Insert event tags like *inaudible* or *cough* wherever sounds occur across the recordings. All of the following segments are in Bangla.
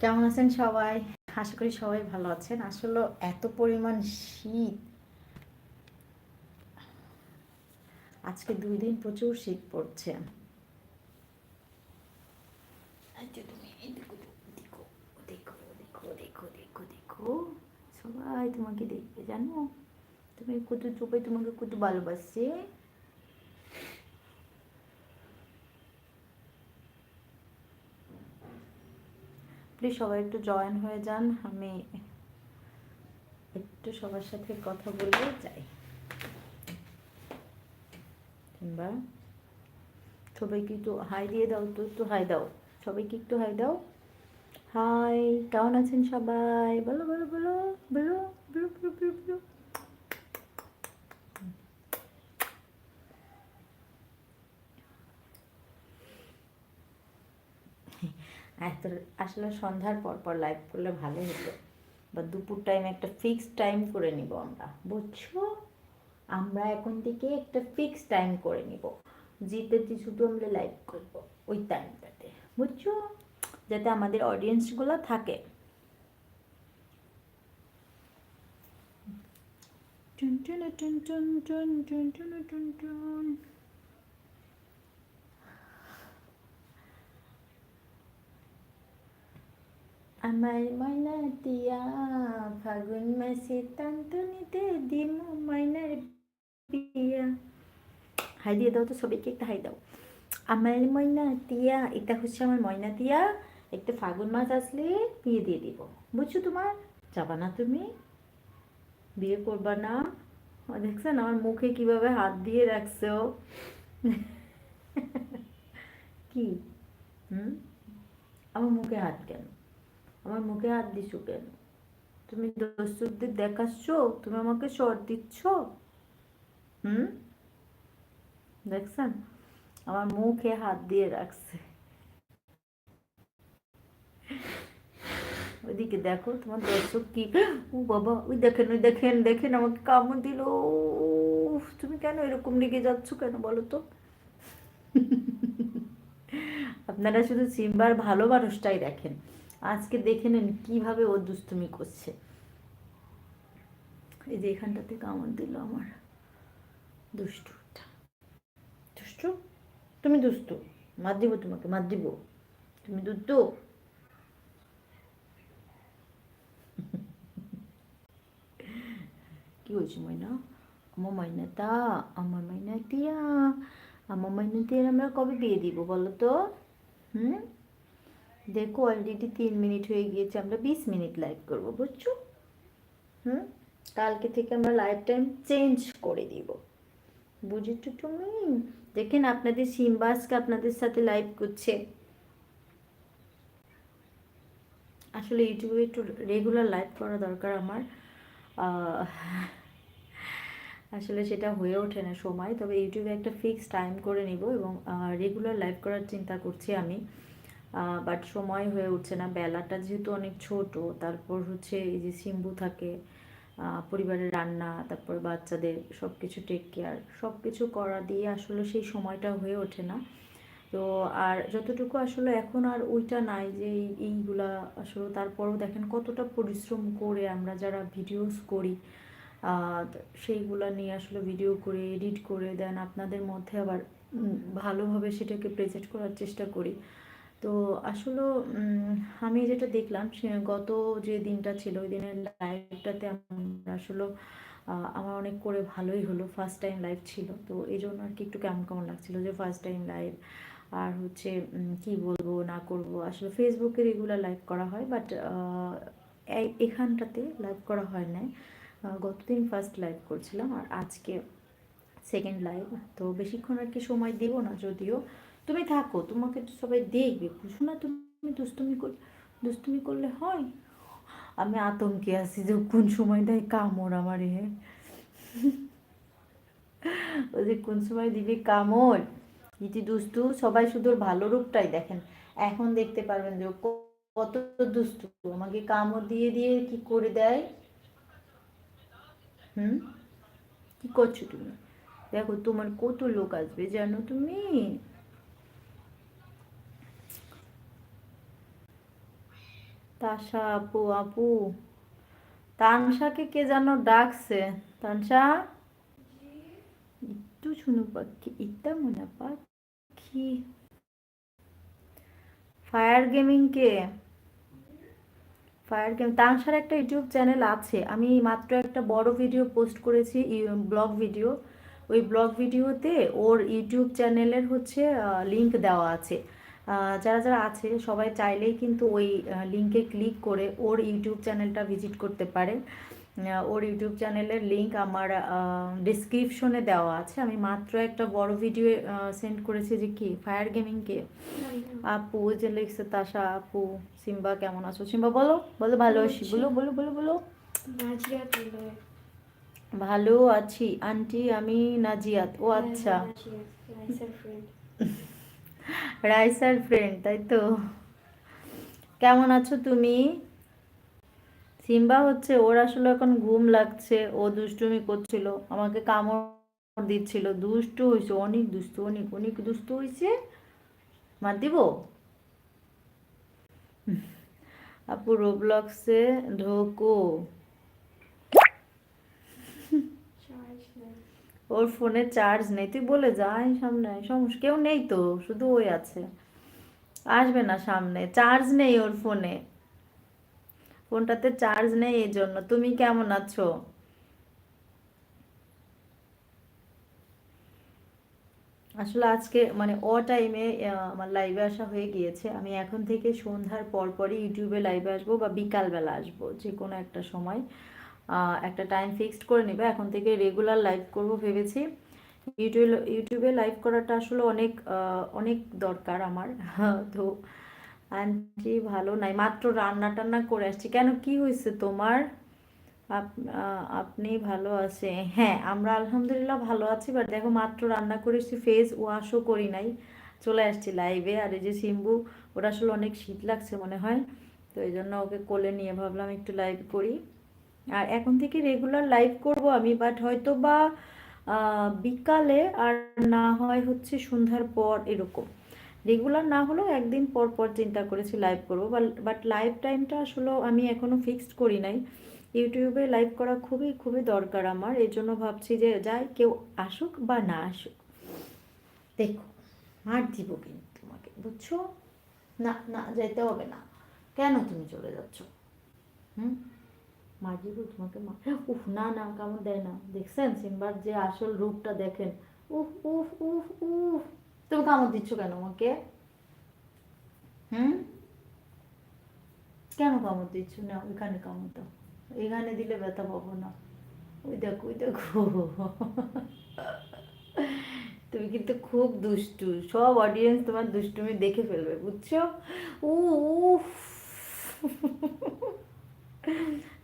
কেমন আছেন সবাই? আশা করি সবাই ভালো আছেন। আসলে এত পরিমাণ শীত। আজকে দুই দিন প্রচুর শীত পড়ছে। সবাই তোমাকে দেখবে, জানো? তুমি কত চোখে তোমাকে কত ভালোবাসছে প্লিজ সবাই একটু জয়েন হয়ে যান। আমি একটু সবার সাথে কথা বলতে চাই কিংবা সবাইকে একটু হাই দিয়ে দাও তো একটু হাই দাও। সবাইকে একটু হাই দাও। হাই কেমন আছেন সবাই? বলো বলো বলো বলো বলো বলো বলো বলো এত আসলে সন্ধ্যার পর পর লাইভ করলে ভালো হতো। বা দুপুর টাইম একটা ফিক্সড টাইম করে নিব আমরা। বুঝছ? আমরা এখন থেকে একটা ফিক্সড টাইম করে নিব। যেটাতে শুধু আমরা লাইভ করব ওই টাইমটাতে বুঝছ? যাতে আমাদের অডিয়েন্সগুলো থাকে। টুন টুন টুন টুন টুন টুন টুন টুন টুন আমার ময়না দিয়া ফাগুন মাসে তান্তনিতে দিম ময়নার বিয়া হাই দিয়ে দাও তো সবাইকে একটা হাই দাও আমার ময়না তিয়া এটা হচ্ছে আমার ময়না তিয়া একটা ফাগুন মাস আসলে বিয়ে দিয়ে দিব বুঝছ তোমার যাবা না তুমি বিয়ে করবা না দেখছেন আমার মুখে কীভাবে হাত দিয়ে রাখছে কি হুম আমার মুখে হাত কেন আমার মুখে হাত দিছো কেন? তুমি দর্শকদের দেখাচ্ছ? তুমি আমাকে শর্ট দিচ্ছ? হুম? দেখছেন? আমার মুখে হাত দিয়ে রাখছে। ওইদিকে দেখো, তোমার দর্শক কি? ও বাবা, ওই দেখেন ওই দেখেন দেখেন, আমাকে কামড় দিল। তুমি কেন এরকম রেগে যাচ্ছ কেন বলো তো? আপনারা শুধু সিম্বার ভালো মানুষটাই দেখেন। আজকে দেখে নেন কীভাবে ও দুষ্টুমি করছে। এই যে এখানটাতে কামড় দিল আমার দুষ্টুটা দুষ্টু? তুমি দুষ্টু? মার দিব তোমাকে মার দিব। তুমি দুষ্টু? কি হয়েছে ময়না? আমার ময়নাটা, আমার ময়না টিয়া আমার ময়না টিয়ার আমরা কবে বিয়ে দিব বলো তো? হুম? দেখো অলরেডি তিন মিনিট হয়ে গিয়েছে, আমরা বিশ মিনিট লাইভ করব, বুঝছ? হুম? কালকে থেকে আমরা লাইফ টাইম চেঞ্জ করে দিব। বুঝেছ তুমি? দেখেন আপনাদের সিম্বাসকে আপনাদের সাথে লাইভ করছে। আসলে ইউটিউবে একটু রেগুলার লাইভ করা দরকার আমার। আসলে সেটা হয়ে ওঠে না সময়, তবে ইউটিউবে একটা ফিক্সড টাইম করে নিব এবং রেগুলার লাইভ করার চিন্তা করছি আমি। বাট সময় হয়ে উঠছে না। বেলাটা যেহেতু অনেক ছোট, তারপর হচ্ছে এই যে সিম্বু থাকে পরিবারের রান্না, তারপর বাচ্চাদের সব কিছু টেক কেয়ার সব কিছু করা দিয়ে আসলে সেই সময়টা হয়ে ওঠে না। তো আর যতটুকু আসলে এখন আর ওইটা নাই যে এইগুলা আসলে তারপরও দেখেন কতটা পরিশ্রম করে আমরা যারা ভিডিওস করি সেইগুলা নিয়ে আসলে ভিডিও করে এডিট করে দেন আপনাদের মধ্যে আবার ভালোভাবে সেটাকে প্রেজেন্ট করার চেষ্টা করি। তো আসলে আমি যেটা দেখলাম সে, গত যে দিনটা ছিল, ওই দিনের লাইভটাতে আসলে আমার অনেক করে ভালোই হলো ফার্স্ট টাইম লাইভ ছিল। তো এই জন্য আর কি একটু কেমন কেমন লাগছিল যে ফার্স্ট টাইম লাইভ আর হচ্ছে কি বলব, না করব? আসলে ফেসবুকে রেগুলার লাইভ করা হয় বাট এখানটাতে লাইভ করা হয় নাই। গতদিন ফার্স্ট লাইভ করছিলাম, আর আজকে সেকেন্ড লাইভ তো বেশিক্ষণ আর কি সময় দেবো না, যদিও তুমি থাকো, তোমাকে তো সবাই দেখবে। বুঝো না তুমি, দুষ্টুমি কর, দুষ্টুমি করলে হয়? আমি আতঙ্কে আছি যে কোন সময় দেয় কামড় আমার। ওই যে কোন সময় দিবে কামড়? ইতি দুষ্টু, সবাই শুধু ভালো রূপটাই দেখেন। এখন দেখতে পারবেন যে কত দুষ্টু। আমাকে কামড় দিয়ে দিয়ে কি করে দেয়? হুম? কি করছ তুমি? দেখো তোমার কত লোক আসবে, জানো তুমি? তাশা আপু আপু। তানসাকে কে যেন ডাকছে? তানসা একটু শুনু, পাখি। ইত্যা মনে পাখি। ফায়ার গেমিং কে? ফায়ার গেম তানসার একটা ইউটিউব চ্যানেল আছে। আমি মাত্র একটা বড় ভিডিও পোস্ট করেছি ব্লগ ভিডিও। ওই ব্লগ ভিডিওতে ওর ইউটিউব চ্যানেলের হচ্ছে লিংক দেওয়া আছে। যারা যারা আছে সবাই চাইলেই কিন্তু ওই লিঙ্কে ক্লিক করে ওর ইউটিউব চ্যানেলটা ভিজিট করতে পারে। ওর ইউটিউব চ্যানেলের লিঙ্ক আমার ডিসক্রিপশনে দেওয়া আছে। আমি মাত্র একটা বড় ভিডিও সেন্ড করেছি যে কি? ফায়ার গেমিংকে আপু যে লিখছে তাশা আপু সিম্বা কেমন আছো? সিম্বা বলো বলো ভালো আছি। বলো বলো বলো বলো। ভালো আছি। আন্টি আমি নাজিয়াত। ও আচ্ছা। নাইসার ফ্রেন্ড *laughs* রাইসার ফ্রেন্ড, তাই তো? কেমন আছো তুমি? সিম্বা হচ্ছে, ওর আসলে এখন ঘুম লাগছে, ও দুষ্টুমি করছিল, আমাকে কামড় দিচ্ছিল। দুষ্টু হয়েছে অনেক দুষ্টু, অনেক অনেক দুষ্ট হয়েছে মার দিব? আপু, রোবলক্সে ঢোকো চার্জ নেই ওর ফোনে চার্জ নেই। তুই বলে যাই সামনে সমস্যা, কেউ নেই তো, শুধু ওই আছে। আসবে না সামনে চার্জ নেই ওর ফোনে। ফোনটাতে চার্জ নেই এই জন্য। তুমি কেমন আছো? আসলে আজকে মানে অ টাইমে আমার লাইভে আসা হয়ে গিয়েছে। আমি এখন থেকে সন্ধ্যার পর পরই ইউটিউবে লাইভে আসব বা বিকালবেলা আসব যে কোনো একটা সময়। একটা টাইম ফিক্সড করে নেবে। এখন থেকে রেগুলার লাইভ করব ভেবেছি। ইউটিউবে ইউটিউবে লাইভ করাটা আসলে অনেক অনেক দরকার আমার। তো আন্টি ভালো নাই। মাত্র রান্না টান্না করে আসছি। কেন, কি হয়েছে তোমার? আপনি ভালো আছে হ্যাঁ আমরা আলহামদুলিল্লাহ ভালো আছি বাট দেখো মাত্র রান্না করে এসেছি ফেস ওয়াশও করি নাই। চলে আসছি লাইভে আর এই যে সিম্বু ওটা আসলে অনেক শীত লাগছে মনে হয়, তো এই জন্য ওকে কোলে নিয়ে ভাবলাম একটু লাইভ করি। আর এখন থেকে রেগুলার লাইভ করব আমি বাট হয়তো বা বিকালে আর না হয় হচ্ছে সন্ধ্যার পর এরকম। রেগুলার না হলেও একদিন পর পর চিন্তা করেছি লাইভ করব বাট লাইভ টাইমটা আসলে আমি এখনও ফিক্সড করি নাই। ইউটিউবে লাইভ করা খুবই খুবই দরকার আমার এই জন্য ভাবছি যে যাই কেউ আসুক বা না আসুক। দেখো মার দিব কিন্তু তোমাকে, বুঝছ? না না যেতে হবে না। কেন তুমি চলে যাচ্ছ? হুম? মার দিব তোমাকে মা উফ, না না, কেমন দেয় না। দেখছেন? সিম্বার যে আসল রূপটা দেখেন। উফ উফ উফ উফ। তুমি কামড় দিচ্ছ কেন আমাকে? হুম? কেন কামড় দিচ্ছ? না, ওইখানে কামড় দাও। এখানে দিলে ব্যথা পাবো না। ওই দেখো ওই দেখো। তুমি কিন্তু খুব দুষ্টু। সব অডিয়েন্স তোমার দুষ্টুমি দেখে ফেলবে, বুঝছ? উফ।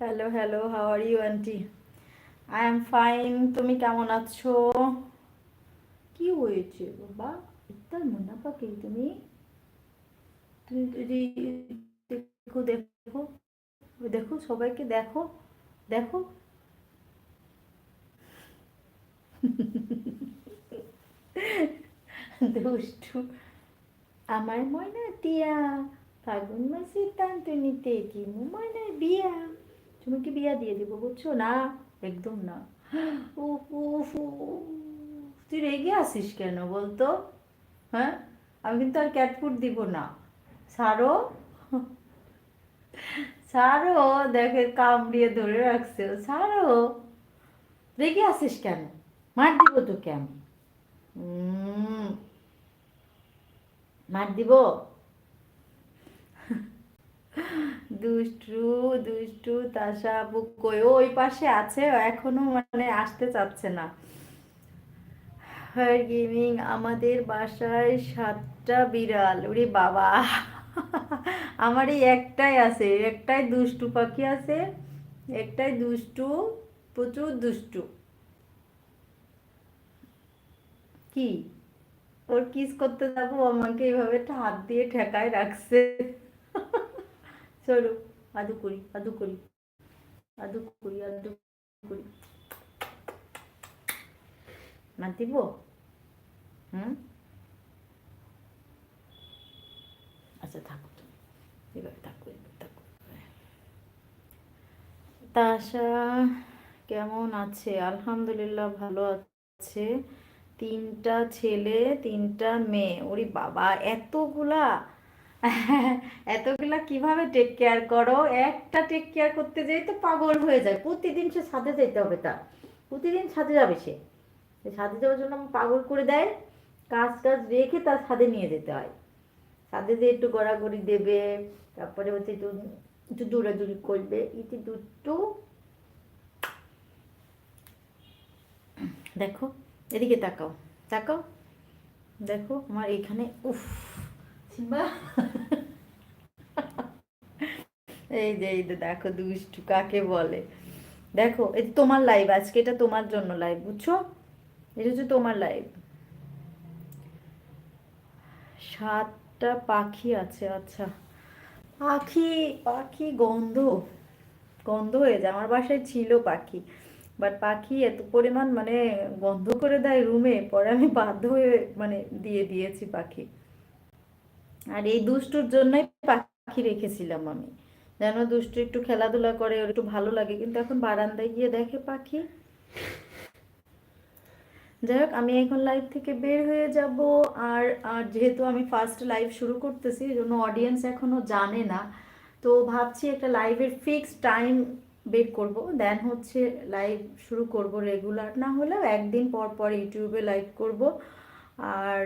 Hello hello how are you aunty I am fine তুমি কেমন আছো? কি হয়েছে বাবা? ইত্যার মনে পাকে তুমি? তুমি যদি দেখো দেখো দেখো, সবাইকে দেখো দেখো। দুষ্টু, আমার ময়না টিয়া ফাগুন মাসে টানটুনিতে কিমু ময়নার বিয়া। তোমাকে বিয়া দিয়ে দেবো, বুঝছ? না, একদম না। তুই রেগে আসিস কেন বলতো? হ্যাঁ? আমি কিন্তু আর ক্যাট ফুড দিব না। সারো। সারো, দেখে কামড়িয়ে ধরে রাখছে। সারো। রেগে আসিস কেন? মার দিব তোকে আমি। মার দিব? দুষ্টু দুষ্টু, তাসা আপু কই ওই পাশে আছে এখনও মানে আসতে চাচ্ছে না। হায়ার গেমিং আমাদের বাসায় সাতটা বিড়াল। ওরে বাবা! আমার এই একটাই আছে, একটাই দুষ্টু পাখি আছে, একটাই দুষ্টু, প্রচুর দুষ্টু। কি? ওর কিস করতে যাব আমাকে এইভাবে হাত দিয়ে ঠেকায় রাখছে। চলো, আদু করি আদু করি আদু করি আদু করি। না দিব হুম? আচ্ছা থাকো তুমি। থাকো থাকো। তাশা কেমন আছে? আলহামদুলিল্লাহ, ভালো আছে। তিনটা ছেলে, তিনটা মেয়ে। ওরে বাবা, এতগুলা! এতগুলা কীভাবে টেক কেয়ার করো? একটা টেক কেয়ার করতে যাই তো পাগল হয়ে যায়। প্রতিদিন সে ছাদে যেতে হবে তার। প্রতিদিন সাথে যাবে সে। সে ছাদে যাওয়ার জন্য পাগল করে দেয়। কাজ টাজ রেখে তার ছাদে নিয়ে যেতে হয়। ছাদে যে একটু গড়াগড়ি দেবে, তারপরে হচ্ছে একটু একটু দৌড়াদৌড়ি করবে। ইতি দুটো। দেখো, এদিকে তাকাও। তাকাও। দেখো, আমার এখানে, উফ। সিম্বা। এই যে, এই দেখো দুষ্টু কাকে বলে? দেখো, এই তোমার লাইভ আজকে এটা তোমার জন্য লাইভ বুঝছ? এটা হচ্ছে তোমার লাইভ সাতটা পাখি আছে আচ্ছা। পাখি পাখি গন্ধ। গন্ধ হয়ে যায়, আমার বাসায় ছিল পাখি। বাট পাখি এত পরিমাণ মানে গন্ধ করে দেয় রুমে পরে আমি বাধ্য হয়ে মানে দিয়ে দিয়েছি পাখি। আর এই দুষ্টুর জন্যই পাখি রেখেছিলাম আমি। যেন দুষ্টু একটু খেলাধুলা করে, ওর একটু ভালো লাগে। কিন্তু এখন বারান্দায় গিয়ে দেখে পাখি। যাই হোক, আমি এখন লাইভ থেকে বের হয়ে যাব। আর আর যেহেতু আমি ফার্স্ট লাইভ শুরু করতেছি, এই জন্য অডিয়েন্স এখনও জানে না। তো ভাবছি একটা লাইভের ফিক্স টাইম বের করব। দেন হচ্ছে লাইভ শুরু করব রেগুলার না হলেও একদিন পর পর ইউটিউবে লাইভ করব। আর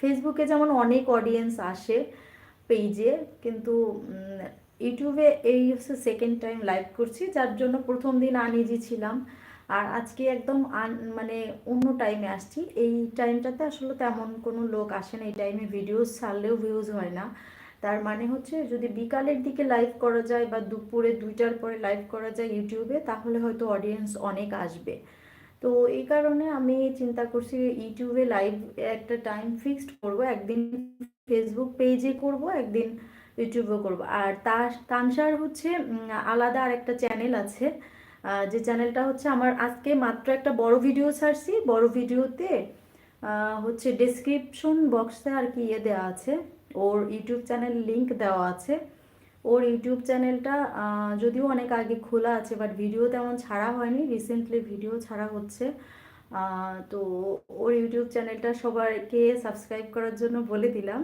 ফেসবুকে যেমন অনেক অডিয়েন্স আসে পেজে কিন্তু ইউটিউবে এই হচ্ছে সেকেন্ড টাইম লাইভ করছি, যার জন্য প্রথম দিন আনইজি ছিলাম। আর আজকে একদম আন মানে অন্য টাইমে আসছি। এই টাইমটাতে আসলে তেমন কোনো লোক আসে না, এই টাইমে ভিডিওস ছাড়লেও ভিউজ হয় না। তার মানে হচ্ছে যদি বিকালের দিকে লাইভ করা যায় বা দুপুরে দুইটার পরে লাইভ করা যায় ইউটিউবে, তাহলে হয়তো অডিয়েন্স অনেক আসবে। তো এই কারণে আমি চিন্তা করছি ইউটিউবে লাইভ একটা টাইম ফিক্সড করব, একদিন ফেসবুক পেজে করব, একদিন ইউটিউবে করব। আর তানসার হচ্ছে আলাদা আর একটা চ্যানেল আছে যে চ্যানেলটা হচ্ছে আমার আজকে মাত্র একটা বড় ভিডিও ছাড়ছি। বড় ভিডিওতে হচ্ছে ডেসক্রিপশন বক্সে আর কি ইয়ে দেওয়া আছে, ওর ইউটিউব চ্যানেল লিংক দেওয়া আছে। ওর ইউটিউব চ্যানেলটা যদিও অনেক আগে খোলা আছে বাট ভিডিও তেমন ছাড়া হয়নি রিসেন্টলি ভিডিও ছাড়া হচ্ছে। তো ওর ইউটিউব চ্যানেলটা সবাইকে সাবস্ক্রাইব করার জন্য বলে দিলাম।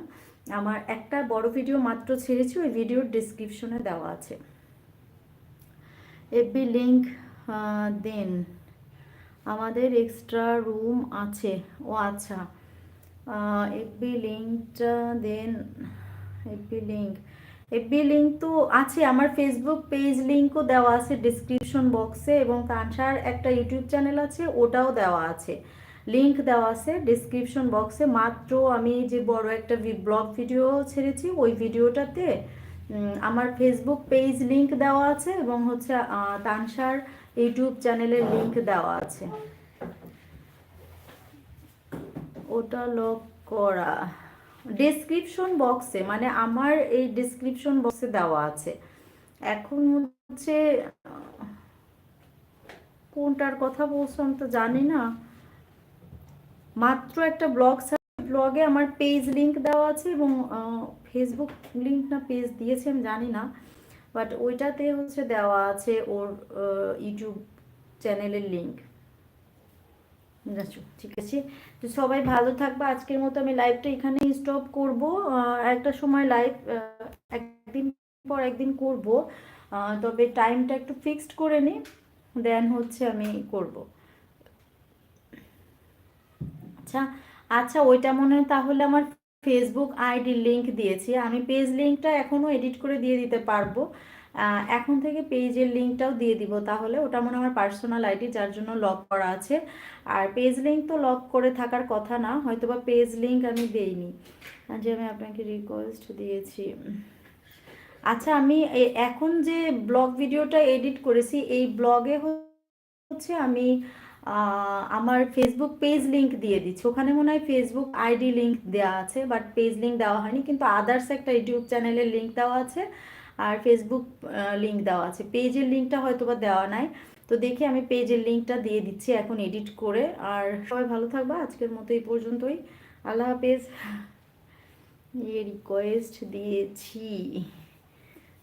আমার একটা বড় ভিডিও মাত্র ছেড়েছি, ওই ভিডিওর ডিসক্রিপশনে দেওয়া আছে। এফবি লিঙ্ক দেন। আমাদের এক্সট্রা রুম আছে। ও আচ্ছা। এফবি লিঙ্কটা দেন। এফবি লিঙ্ক এফবি লিঙ্ক তো আছে, আমার ফেসবুক পেজ লিঙ্কও দেওয়া আছে ডিসক্রিপশন বক্সে এবং তানসার একটা ইউটিউব চ্যানেল আছে, ওটাও দেওয়া আছে। লিঙ্ক দেওয়া আছে ডিসক্রিপশন বক্সে মাত্র আমি যে বড় একটা ব্লগ ভিডিও ছেড়েছি, ওই ভিডিওটাতে আমার ফেসবুক পেজ লিঙ্ক দেওয়া আছে এবং হচ্ছে তানসার ইউটিউব চ্যানেলের লিঙ্ক দেওয়া আছে। ওটা লক করা। ডেসক্রিপশন বক্সে মানে আমার এই ডেসক্রিপশন বক্সে দেওয়া আছে। এখন হচ্ছে কোনটার কথা বলছো আমি তো জানি না। মাত্র একটা ব্লগ ব্লগে আমার পেজ লিংক দেওয়া আছে এবং ফেসবুক লিংক না পেজ দিয়েছে আমি জানি না। বাট ওইটাতে হচ্ছে দেওয়া আছে ওর ইউটিউব চ্যানেলের লিংক আচ্ছা ঠিক আছে? তো সবাই ভালো থাকবে। আজকের মতো আমি লাইভটা এখানেই স্টপ করব। একটা সময় লাইভ একদিন পর একদিন করব। তবে টাইমটা একটু ফিক্সড করে নিই দেন হচ্ছে আমি করব। আচ্ছা আচ্ছা ওইটা মনে হয় তাহলে আমার ফেসবুক আইডি লিংক দিয়েছি। আমি পেজ লিংকটা এখনও এডিট করে দিয়ে দিতে পারব। এখন থেকে পেজের লিঙ্কটাও দিয়ে দিব তাহলে। ওটা মনে আমার পার্সোনাল আইডি যার জন্য লক করা আছে। আর পেজ লিঙ্ক তো লক করে থাকার কথা না হয়তো বা পেজ লিঙ্ক আমি দেইনি। যে আমি আপনাকে রিকোয়েস্ট দিয়েছি। আচ্ছা আমি এখন যে ব্লগ ভিডিওটা এডিট করেছি, এই ব্লগে হচ্ছে আমি আমার ফেসবুক পেজ লিঙ্ক দিয়ে দিচ্ছি। ওখানে মনে হয় ফেসবুক আইডি লিঙ্ক দেওয়া আছে বাট পেজ লিঙ্ক দেওয়া হয়নি, কিন্তু আদার্স একটা ইউটিউব চ্যানেলের লিঙ্ক দেওয়া আছে। আর ফেসবুক লিঙ্ক দেওয়া আছে। পেজের লিঙ্কটা হয়তো বা দেওয়া নাই। তো দেখি আমি পেজের লিঙ্কটা দিয়ে দিচ্ছি এখন এডিট করে। আর সবাই ভালো থাকবা। আজকের মতো এই পর্যন্তই। আল্লাহ হাফেজ। ইয়ে রিকোয়েস্ট দিয়েছি।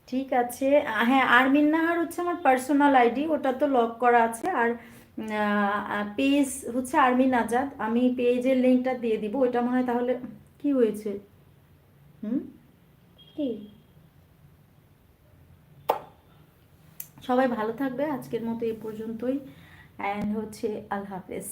ঠিক আছে। হ্যাঁ আর মিন্নাহার হচ্ছে আমার পার্সোনাল আইডি ওটা তো লক করা আছে। আর পেজ হচ্ছে আর্মিন আজাদ আমি পেজের লিঙ্কটা দিয়ে দিব। ওটা মনে হয় তাহলে কি হয়েছে? হুম? কি? সবাই ভালো থাকবে। আজকের মতো এ পর্যন্তই। অ্যান্ড হচ্ছে আল্লাহ হাফেজ।